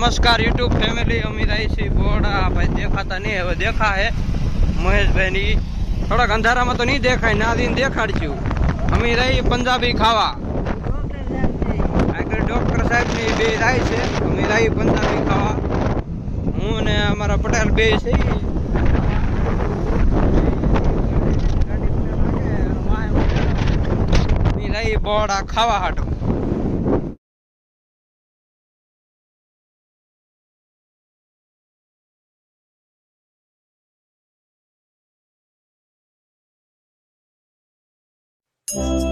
નમસ્કાર, YouTube family. અમી રહી છે, બોડા. ભાઈ દેખાતા નહીં, હવે દેખા હે મહેશભાઈ ની થોડાક અંધારામાં તો નહીં દેખાય, ના દીન દેખાડશું રહી પંજાબી ખાવા. આગળ ડોક્ટર સાહેબની બે રાય છે. અમી રહી પંજાબી ખાવા. હું ને અમારા પટેલ બે છે. અમી રહી બોડા ખાવા હાટું. અમે પૂગી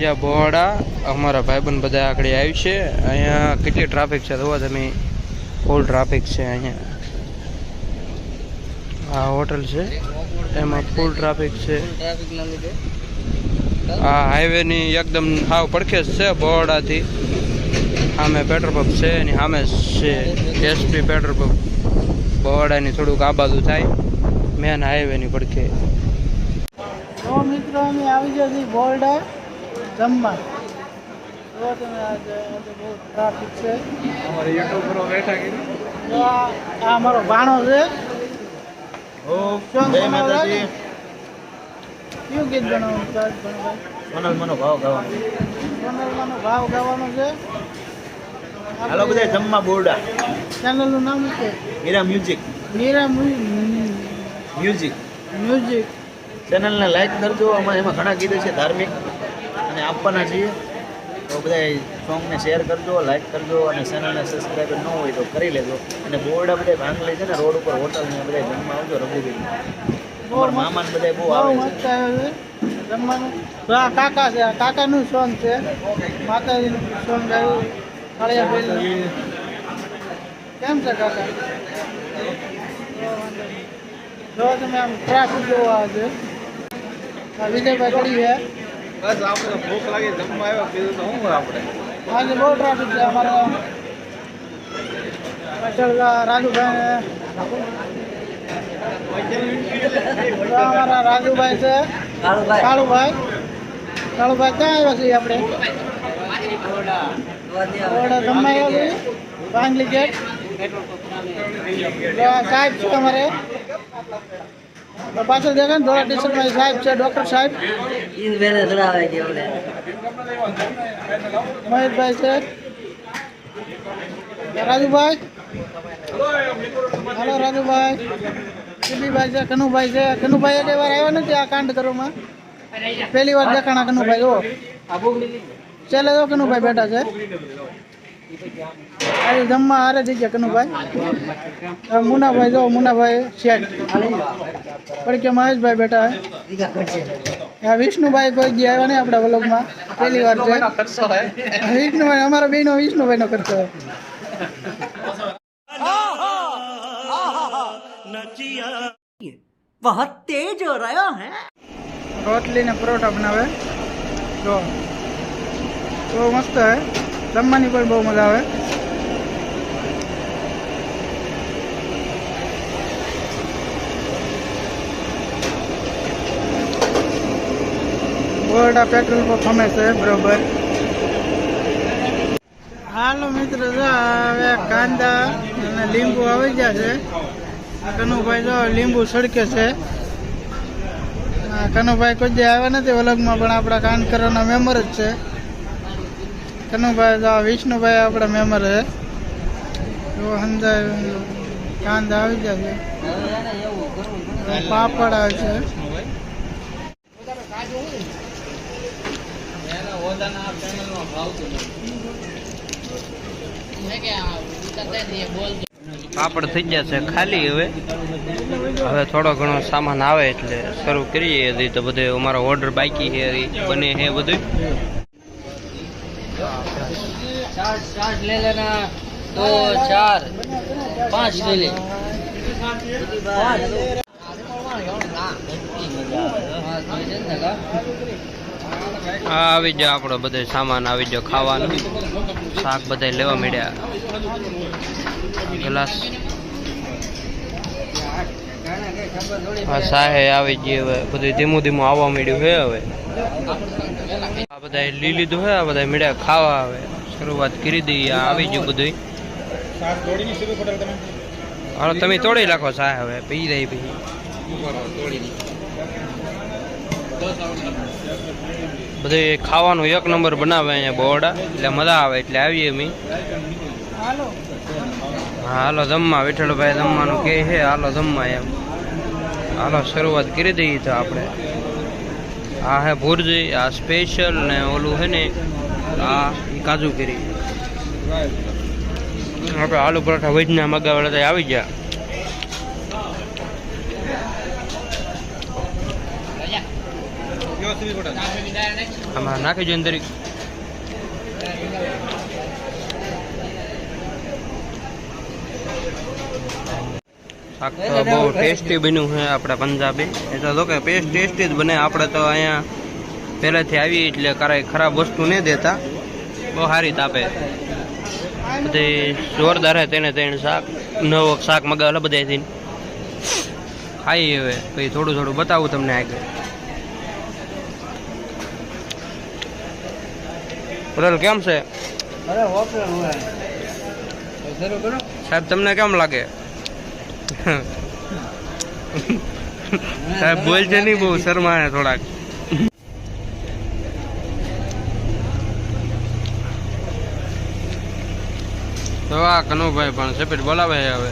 ગયા બોહડા અમારા ભાઈબંધ બધા આગળ આવી છે. અહીંયા કેટલી ટ્રાફિક છે જોવા તમે. ફૂલ ટ્રાફિક છે અહીંયા. આ હોટલ છે. એમાં ફૂલ ટ્રાફિક છે. આ હાઈવેની એકદમ હાવ પડખે જ છે બોહડાથી સામે પેટ્રોલ પંપ છે, એની સામે છે એસપી પેટ્રોલ પંપ બોહડાની થોડુંક આ બાજુ થાય. મેન હાઈવેની પડખે. મિત્રો, અમે આવી છીએ બોરડા જમવા. જો તમે આજે બહુ ટ્રાફિક છે. અમારે યુટ્યુબ પર બેઠા તો આ અમારો ભાણો છે. જય માતાજી? કયું ગીત? સોનલ મનો ભાવ ગાવાનો સોનલમાંનો ભાવ ગાવાનો છે? હાલો બધા જમવા બોરડા. ચેનલનું નામ છે? Meera music Meera mu- music music ચેનલને લાઈક કરજો. અમારે એમાં ઘણા ગીતો છે ધાર્મિક. અને આપવાના છીએ. તો બધા સોંગને શેર કરજો લાઈક કરજો અને ચેનલને સબસ્ક્રાઈબર ન હોય તો કરી લેજો. અને બોરડા બધા ભાંગલી છે ને રોડ ઉપર હોટલ ને બધા જમવા આવજો રઘુવીર અમારા મામાને બધા બહુ આવે છે. જમવાનું. કાકા છે કાકાનું સોંગ છે. માતાજીનું સોંગ આવ્યું કેમ છે કાકા? જો તમે આમ ટ્રાફિક જોવો આ વિજયભાઈ કરી છે બસ આપણે ભૂખ લાગી જમવા આવ્યા બીજું તો શું આપણે? આજે બહુ ટ્રાફિક છે અમારા. રાજુભાઈ અમારા રાજુભાઈ છે. કાળુભાઈ. કાળુભાઈ. ક્યાં આવ્યા છીએ આપણે? છીએ પાંગલી ગેટ. સાહેબ છે અમારે તો પાછળ દેખાય ને ધોળા ટી શર્ટમાં સાહેબ છે ડૉક્ટર સાહેબ. મહેશભાઈ છે. રાજુભાઈ. હાલો રાજુભાઈ. ટીબીભાઈ છે કનુભાઈ છે. કનુભાઈ એક વાર આવ્યા નથી આ કાંડ કરવામાં? પહેલી વાર દેખાણા કનુભાઈ ઓ ચાલે જો કનુભાઈ બેઠા છે. આજે જમવા હારે થઈ ગયા કનુભાઈ હવે મુનાભાઈ જો મુનાભાઈ શેઠ પડકે મહેશભાઈ બેઠા છે આ વિષ્ણુભાઈ કોઈ ગયા આવ્યા નહીં આપણા વ્લોગમાં પહેલી વાર છે વિષ્ણુભાઈ અમારા બેનો વિષ્ણુભાઈ નો ખર્ચો बहुत तेज हो रहा है રોટલી ને પરોઠા બનાવે જો બહુ મસ્ત હે જમવાની પણ બહુ મજા આવે. બોરડા પેટ્રોલ પંપ અમે છે, બરોબર. હાલો મિત્ર, જો હવે કાંદા અને લીંબુ આવી ગયા છે. કનુભાઈ જો લીંબુ સડકે છે. કનુભાઈ કોઈ આવ્યા નથી વલગમાં, પણ આપણા કાન કરવાના મેમ્બર જ છે. કનુભાઈ જો વિષ્ણુભાઈ આપણા મેમ્બર છે. જો સમજાય કાંદ આવી જાય. છે પાપડ આવે છે. પાપડ થઈ ગયા છે ખાલી હવે. હવે થોડો ઘણો સામાન આવે એટલે શરૂ કરીએ તો બધે અમારો ઓર્ડર બાકી છે, બને છે બધું. चार चार ले लेना दो चार पाँच ले ले આ આવી ગયો આપણો બધો સામાન આવી ગયો ખાવાનો શાક બધા લેવા મળ્યા ગ્લાસ આ સાહે આવી ગઈ હવે બધું ધીમું ધીમું આવવા મળ્યું છે હવે આ બધા લઈ લીધું હોય આ બધા મળ્યા ખાવા આવે શરૂઆત કરી દઈએ આવી ગયું બધું હાલો, તમે તોડી નાખો સાહેબ હવે, પી રહી પછી. બધે ખાવાનું એક નંબર બનાવે અહીંયા બોરડા એટલે મજા આવે એટલે આવીએ અમે. હાલો, જમવા, વિઠ્ઠલભાઈ જમવાનું કે છે, હાલો, જમવા એમ. હાલો, શરૂઆત કરી દઈએ તો આપણે. આ હે ભુરજી, આ સ્પેશિયલ ને ઓલું હે ને, આ કાજુ કરી. આપણે આલુ પરાઠા વૈજના મગાવેલા તો આવી ગયા. આમાં નાખી જોઈએ અંદર શાક તો બહુ ટેસ્ટી બન્યું છે આપણા પંજાબી. એ તો કે પેસ્ટ ટેસ્ટી જ બને. આપણે તો અહીંયા પહેલાંથી આવી એટલે કાંઈ ખરાબ વસ્તુ નહીં દેતા. બહુ સારી તાપે. બધી જોરદાર હે તેને તેને શાક. નવો શાક મગાવેલા બધાથી ખાઈ હવે. પછી થોડું થોડું બતાવું તમને આગળ. પટેલ કેમ છે? સાહેબ તમને કેમ લાગે? સાહેબ બોલશે નહીં બહુ શરમાય થોડાક. તો આ કનુભાઈ પણ સેપેટ બોલાવે હવે.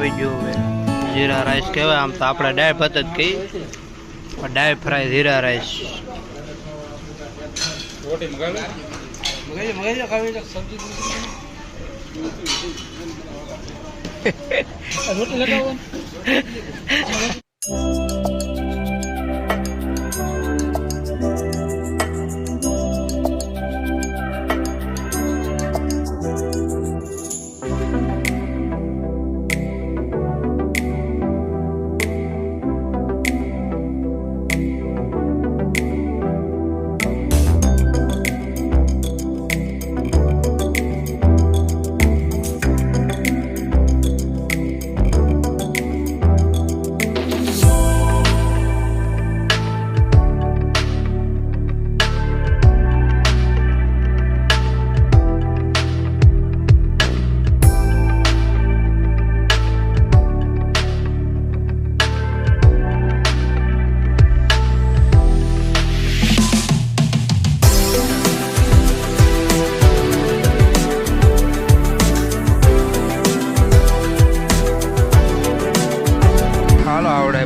આવી ગયું હવે. જીરા રાઈસ કહેવાય આમ તો આપણે ડાય ભાત જ કહી પણ ડાય ફ્રાય જીરા રાઈસ. રોટી લગાવો.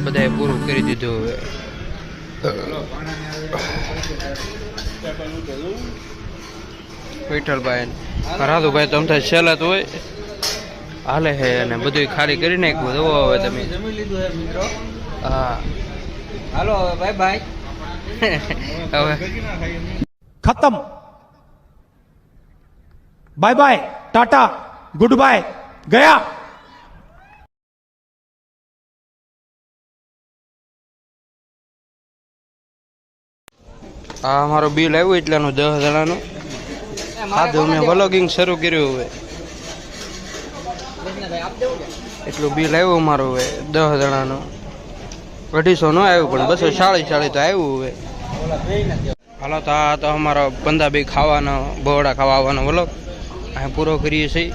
બધાએ પૂરું કરી દીધું હવે. વિઠ્ઠલભાઈ રાધુભાઈ તો અમથા છેલ્લા તો હોય. હાલે હે અને બધું ખાલી કરી નાખ્યું. જવો હવે તમે. જમી લીધું હે. મિત્રો હા હાલો હવે, બાય બાય. હવે. ખતમ. Bye bye, ta-ta good bye ગયા. આ અમારો બિલ આવ્યું એટલાનું દસ જણાનું ખાધું મેં વ્લોગિંગ શરૂ કર્યું હવે. એટલું બિલ આવ્યું અમારું હવે દસ જણાનું અઢીસો ન આવ્યું પણ બસો ચાળીસ ચાળીસ તો આવ્યું હવે. હાલો તો આ તો અમારો પંજાબી ખાવાનો બહોળા ખાવા આવવાનો વ્લોગ અહીં પૂરો કરીએ છીએ.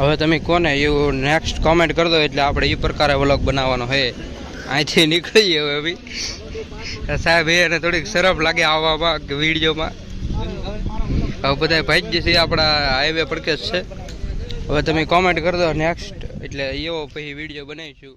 હવે તમે કોને એવું નેક્સ્ટ કોમેન્ટ કરી દો એટલે આપણે એ પ્રકારે વ્લોગ બનાવવાનો છે અહીંથી નીકળીએ હવે બી. સાહેબ એને થોડીક સરફ લાગે આવવામાં કે વિડીયોમાં. હવે બધા ભાઈ છે, આપણા હાઈવે પર છે. હવે તમે કોમેન્ટ કરી દો નેક્સ્ટ એટલે એવો પછી વીડિયો બનાવીશું.